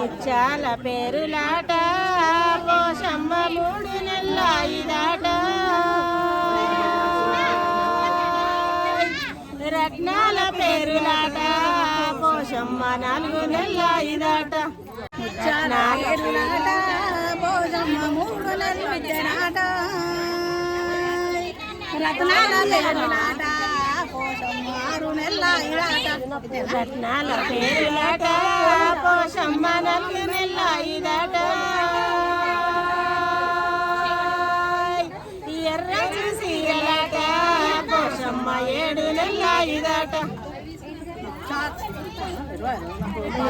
ముచ్చాల పేరులాట పోషమ్మ మూడు నెలల ఇదాట రత్నాల పేరులాట పోషమ్మ నాలుగు నెలల ఇదాట ముచ్చాల పేరులాట పోషమ్మ మూడు నెలలు విద్యనాట రత్నాల పేరులాట పోషమ్మ ఆరు నెలల ఇడాట రత్నాల పేరులాట ఏడు నెలల ఇదాట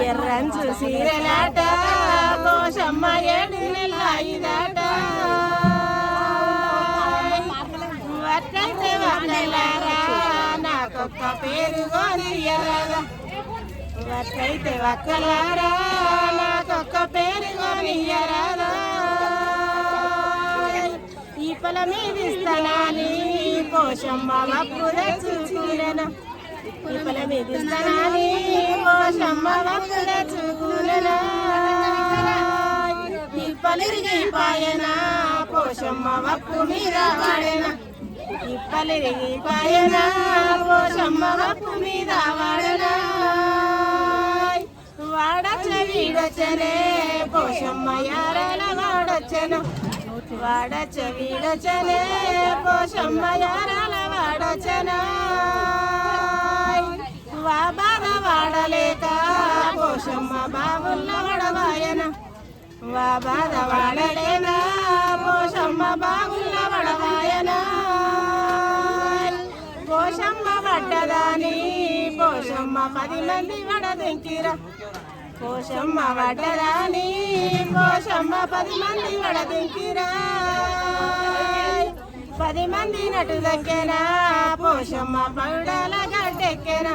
ఎర్రంచు సీరలాట పోషమ్మ ఏడు నెలల ఇదాట వట్టైతే వక్కలారా నాకొక్క పేరు గోని ఎర్రగా వట్టైతే వక్కలారా? నాకొక్క పేరు గోని పొల మీద ఇస్తానని పోషమ్మ వప్పు తెచ్చుకునేనా ఈ పొల మీద ఇస్తానని పోషమ్మ వప్పు తెచ్చుకునేనా ఈ పలిరిగి పాయన పోషమ్మ వప్పు మీద వాడేనా. ఈ పలిరిగి పాయన పోషమ్మ వప్పు మీద వాడనా. వాడచ్చ వీడచ్చనే పోషమ్మ యారాల వాడచ్చను. వాడచ్చ వీడచ్చనే పోషమ్మ యారాల వాడచ్చనా వా బాధ వాడలేక పోషమ్మ బాబుల్ల వడవాయన. వా బాధ వాడలేనా పోషమ్మ బాబుల్ల వడవాయన. పోషమ్మ పడ్డదాని పోషమ్మ పది మంది వడదెంకిరా కోశమ్మ వడ్డరాని కోశమ్మ పది మంది వడదెంకిరా పది మంది నటు దగ్గర పోషమ్మ పౌడల గడ్డెక్కెనా